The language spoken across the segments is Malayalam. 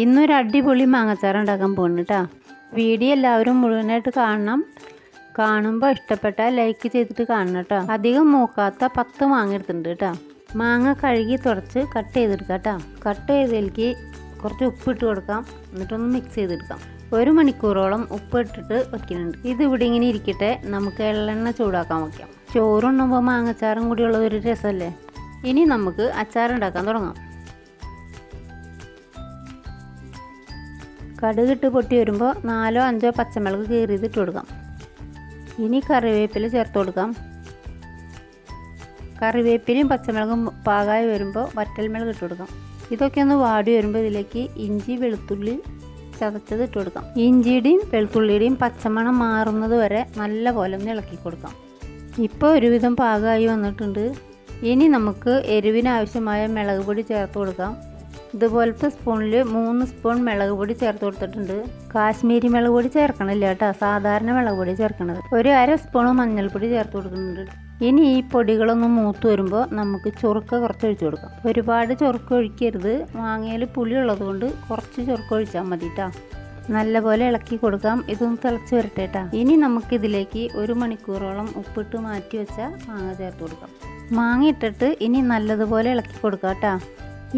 ഇന്നൊരു അടിപൊളി മാങ്ങച്ചാറ് ഉണ്ടാക്കാൻ പോകുന്നു കേട്ടോ വീഡിയോ എല്ലാവരും മുഴുവനായിട്ട് കാണണം. കാണുമ്പോൾ ഇഷ്ടപ്പെട്ടാൽ ലൈക്ക് ചെയ്തിട്ട് കാണണം കേട്ടോ അധികം മൂക്കാത്ത പത്ത് മാങ്ങ എടുത്തിട്ടുണ്ട് കേട്ടോ മാങ്ങ കഴുകി തുടച്ച് കട്ട് ചെയ്തെടുക്കാം കേട്ടോ കട്ട് ചെയ്തതിലേക്ക് കുറച്ച് ഉപ്പ് ഇട്ട് കൊടുക്കാം. എന്നിട്ടൊന്ന് മിക്സ് ചെയ്തെടുക്കാം. ഒരു മണിക്കൂറോളം ഉപ്പ് ഇട്ടിട്ട് വെക്കുന്നുണ്ട് ഇത് ഇവിടെ ഇങ്ങനെ ഇരിക്കട്ടെ. നമുക്ക് എള്ളെണ്ണ ചൂടാക്കാൻ വയ്ക്കാം ചോറുണ്ണുമ്പോൾ മാങ്ങച്ചാറും കൂടിയുള്ള ഒരു രസമല്ലേ ഇനി നമുക്ക് അച്ചാറുണ്ടാക്കാൻ തുടങ്ങാം. കടുകിട്ട് പൊട്ടി വരുമ്പോൾ നാലോ അഞ്ചോ പച്ചമുളക് കീറിയത് ഇട്ട് കൊടുക്കാം. ഇനി കറിവേപ്പില ചേർത്ത് കൊടുക്കാം. കറിവേപ്പിലയും പച്ചമുളകും പാകമായി വരുമ്പോൾ വറ്റൽമുളക് ഇട്ട് കൊടുക്കാം. ഇതൊക്കെ ഒന്ന് വാടി വരുമ്പോൾ ഇതിലേക്ക് ഇഞ്ചി വെളുത്തുള്ളി ചതച്ചത് ഇട്ട് കൊടുക്കാം. ഇഞ്ചിയുടെയും വെളുത്തുള്ളിയുടെയും പച്ചമണം മാറുന്നത് വരെ നല്ല പോലെ ഒന്ന് ഇളക്കി കൊടുക്കാം. ഇപ്പോൾ ഒരുവിധം പാകമായി വന്നിട്ടുണ്ട്. ഇനി നമുക്ക് എരിവിനാവശ്യമായ മുളക് പൊടി ചേർത്ത് കൊടുക്കാം. ഇതുപോലത്തെ സ്പൂണിൽ മൂന്ന് സ്പൂൺ മുളക് പൊടി ചേർത്ത് കൊടുത്തിട്ടുണ്ട്. കാശ്മീരി മുളക് പൊടി ചേർക്കണില്ല കേട്ടോ. സാധാരണ മുളക് പൊടി ചേർക്കണത്. ഒരു അര സ്പൂൺ മഞ്ഞൾപ്പൊടി ചേർത്ത് കൊടുക്കുന്നുണ്ട്. ഇനി ഈ പൊടികളൊന്ന് മൂത്ത് വരുമ്പോൾ നമുക്ക് ചൊറുക്ക കുറച്ച് ഒഴിച്ചു കൊടുക്കാം. ഒരുപാട് ചൊറുക്ക ഒഴിക്കരുത്. മാങ്ങയിൽ പുളി ഉള്ളതുകൊണ്ട് കുറച്ച് ചൊറുക്ക ഒഴിച്ചാൽ മതി കേട്ടോ നല്ലപോലെ ഇളക്കി കൊടുക്കാം. ഇതൊന്ന് തിളച്ച് വരട്ടെ കേട്ടോ ഇനി നമുക്കിതിലേക്ക് ഒരു മണിക്കൂറോളം ഉപ്പിട്ട് മാറ്റി വെച്ച മാങ്ങ ചേർത്ത് കൊടുക്കാം. മാങ്ങ ഇട്ടിട്ട് ഇനി നല്ലതുപോലെ ഇളക്കി കൊടുക്കാം കേട്ടോ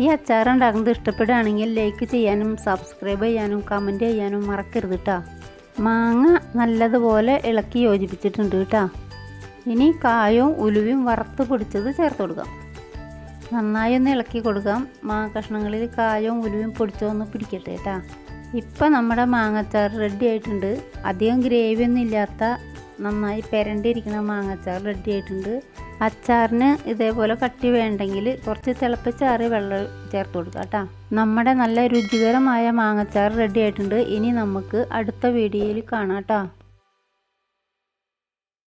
ഈ അച്ചാർ ഉണ്ടാക്കുന്നത് ഇഷ്ടപ്പെടുകയാണെങ്കിൽ ലൈക്ക് ചെയ്യാനും സബ്സ്ക്രൈബ് ചെയ്യാനും കമന്റ് ചെയ്യാനും മറക്കരുത് കേട്ടോ മാങ്ങ നല്ലതുപോലെ ഇളക്കി യോജിപ്പിച്ചിട്ടുണ്ട് കേട്ടോ ഇനി കായവും ഉലുവയും വറുത്ത് പൊടിച്ചത് ചേർത്ത് കൊടുക്കാം. നന്നായി ഒന്ന് ഇളക്കി കൊടുക്കാം. മാങ്ങ കഷ്ണങ്ങളിൽ കായവും ഉലുവയും പൊടിച്ചതൊന്ന് പിടിക്കട്ടെ കേട്ടോ ഇപ്പം നമ്മുടെ മാങ്ങച്ചാർ റെഡി ആയിട്ടുണ്ട്. അധികം ഗ്രേവി ഒന്നും ഇല്ലാത്ത നന്നായി പെരണ്ടിരിക്കുന്ന മാങ്ങച്ചാർ റെഡി ആയിട്ടുണ്ട്. അച്ചാറിന് ഇതേപോലെ കട്ടി വേണ്ടെങ്കിൽ കുറച്ച് തിളപ്പിച്ചാറി വെള്ളം ചേർത്ത് കൊടുക്കുക കേട്ടോ. നമ്മുടെ നല്ല രുചികരമായ മാങ്ങച്ചാർ റെഡി ആയിട്ടുണ്ട്. ഇനി നമുക്ക് അടുത്ത വീഡിയോയിൽ കാണാം കേട്ടോ.